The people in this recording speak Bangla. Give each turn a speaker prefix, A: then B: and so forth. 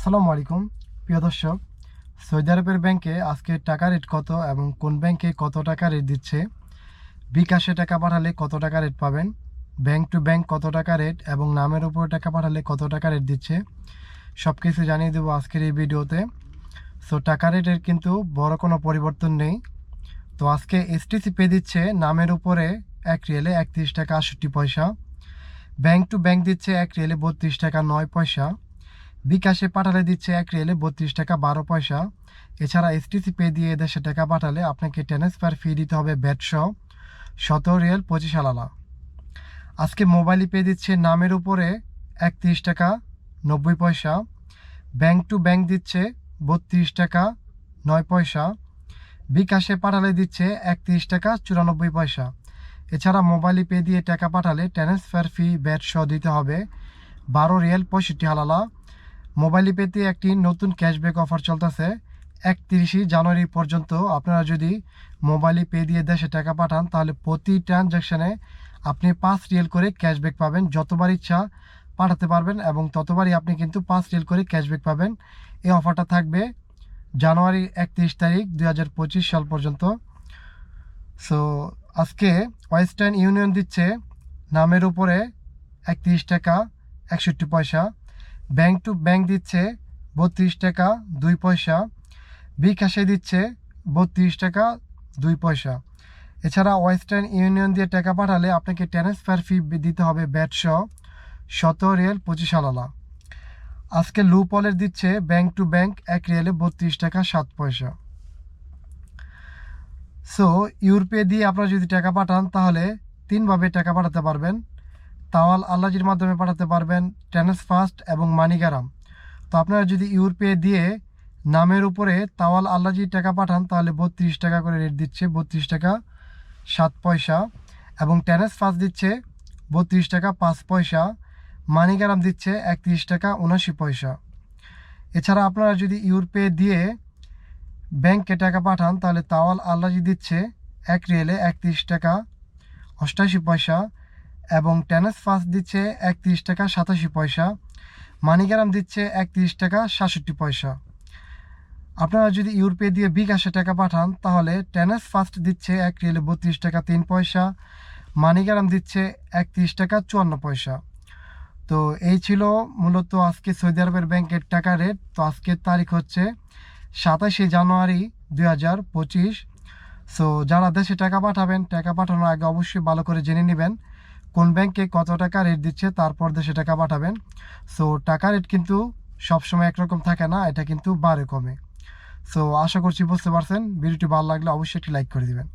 A: আসসালামু আলাইকুম, প্রিয় দর্শক। সৌদি আরবের ব্যাংকে আজকে টাকা রেট কত এবং কোন ব্যাংকে কত টাকা রেট দিচ্ছে? বিকাশে টাকা পাঠালে কত টাকা রেট পাবেন? ব্যাংক টু ব্যাংক কত টাকা রেট এবং নামের উপর টাকা পাঠালে কত টাকা রেট দিচ্ছে? সব কিছু জানিয়ে দেবো আজকের এই ভিডিওতে। সো, টাকা রেটের কিন্তু বড় কোনো পরিবর্তন নেই। তো, আজকে এসটিসি পে দিচ্ছে নামের উপরে এক রিয়েলে একত্রিশ টাকা আটষট্টি পয়সা। ব্যাংক টু ব্যাংক দিচ্ছে এক রিয়েলে বত্রিশ টাকা নয় পয়সা। বিকাশে পাঠালে দিচ্ছে এক রিয়েলে বত্রিশ টাকা বারো পয়সা। এছাড়া এসটিসি পে দিয়ে দেশে টাকা পাঠালে আপনাকে ট্রান্সফার ফি দিতে হবে ব্যাটসহ সতেরো রিয়েল পঁচিশ আলালা। আজকে মোবাইল পে দিচ্ছে নামের উপরে একত্রিশ টাকা নব্বই পয়সা। ব্যাংক টু ব্যাংক দিচ্ছে বত্রিশ টাকা নয় পয়সা। বিকাশে পাঠালে দিচ্ছে একত্রিশ টাকা চুরানব্বই পয়সা। এছাড়া মোবাইল পে দিয়ে টাকা পাঠালে ট্রান্সফার ফি ব্যাট সহ দিতে হবে বারো রিয়েল পঁয়ষট্টি হালালা মোবাইল পেতে একটি নতুন ক্যাশব্যাক অফার চলতেছে। একত্রিশে জানুয়ারি পর্যন্ত আপনারা যদি মোবাইল পে দিয়ে দেশে টাকা পাঠান, তাহলে প্রতি ট্রানজ্যাকশানে আপনি পাঁচ রিয়েল করে ক্যাশব্যাক পাবেন। যতবার ইচ্ছা পাঠাতে পারবেন এবং ততবারই আপনি কিন্তু পাঁচ রিয়েল করে ক্যাশব্যাক পাবেন। এই অফারটা থাকবে জানুয়ারি একত্রিশ তারিখ দু হাজার পঁচিশ সাল পর্যন্ত। সো আজকে ওয়েস্টার্ন ইউনিয়ন দিচ্ছে, নামের উপরে একত্রিশ টাকা, একষট্টি পয়সা। ব্যাংক টু ব্যাংক দিচ্ছে বত্রিশ টাকা দুই পয়সা। বিকাশে দিচ্ছে বত্রিশ টাকা দুই পয়সা। এছাড়া ওয়েস্টার্ন ইউনিয়ন দিয়ে টাকা পাঠালে আপনাকে ট্রান্সফার ফি দিতে হবে ব্যাট সহ শত রিয়েল পঁচিশ আলালা। আজকে লুপলের দিচ্ছে ব্যাংক টু ব্যাংক এক রিয়েলে বত্রিশ টাকা সাত পয়সা। সো, ইউরোপে দিয়ে আপনারা যদি টাকা পাঠান তাহলে তিনভাবে টাকা পাঠাতে পারবেন। তাওয়াল আল্লাজির মাধ্যমে পাঠাতে পারবেন ট্রান্সফাস্ট এবং মানিগারাম। তো আপনারা যদি ইউরোপে দিয়ে নামের উপরে তাওয়াল আল্লাজি টাকা পাঠান, তাহলে বত্রিশ টাকা করে রেট দিচ্ছে, বত্রিশ টাকা সাত পয়সা এবং ট্রান্সফাস্ট দিচ্ছে বত্রিশ টাকা পাঁচ পয়সা, মানিগারাম দিচ্ছে একত্রিশ টাকা উনাশি পয়সা। এছাড়া আপনারা যদি ইউরপে দিয়ে ব্যাংকে টাকা পাঠান, তাহলে তাওয়াল আল্লাজি দিচ্ছে এক রিয়েলে একত্রিশ টাকা অষ্টাশি পয়সা এবং ট্রান্সফার্স দিচ্ছে একত্রিশ টাকা সাতাশি পয়সা। মানিগ্রাম দিচ্ছে একত্রিশ টাকা সাতষট্টি পয়সা। আপনারা যদি ইউরোপে দিয়ে বিকাশে টাকা পাঠান, তাহলে ট্রান্সফার্স্ট দিচ্ছে এক রিয়েলে বত্রিশ টাকা তিন পয়সা, মানিগ্রাম দিচ্ছে একত্রিশ টাকা চুয়ান্ন পয়সা। তো এই ছিল মূলত আজকে সৌদি আরবের ব্যাংকের টাকা রেট। তো আজকের তারিখ হচ্ছে সাতাশে জানুয়ারি দুই হাজার পঁচিশ। সো যারা দেশে টাকা পাঠাবেন, টাকা পাঠানোর আগে অবশ্যই ভালো করে জেনে নেবেন। কোন ব্যাংকে কত টাকা রেট দিচ্ছে তারপর দেশে টাকা পাঠাবেন। সো টাকা রেট কিন্তু সবসময় একরকম থাকে না, এটা কিন্তু বারে কমে। সো আশা করছি বুঝতে পারছেন। ভিডিওটি ভালো লাগলে অবশ্যই একটি লাইক করে দিবেন।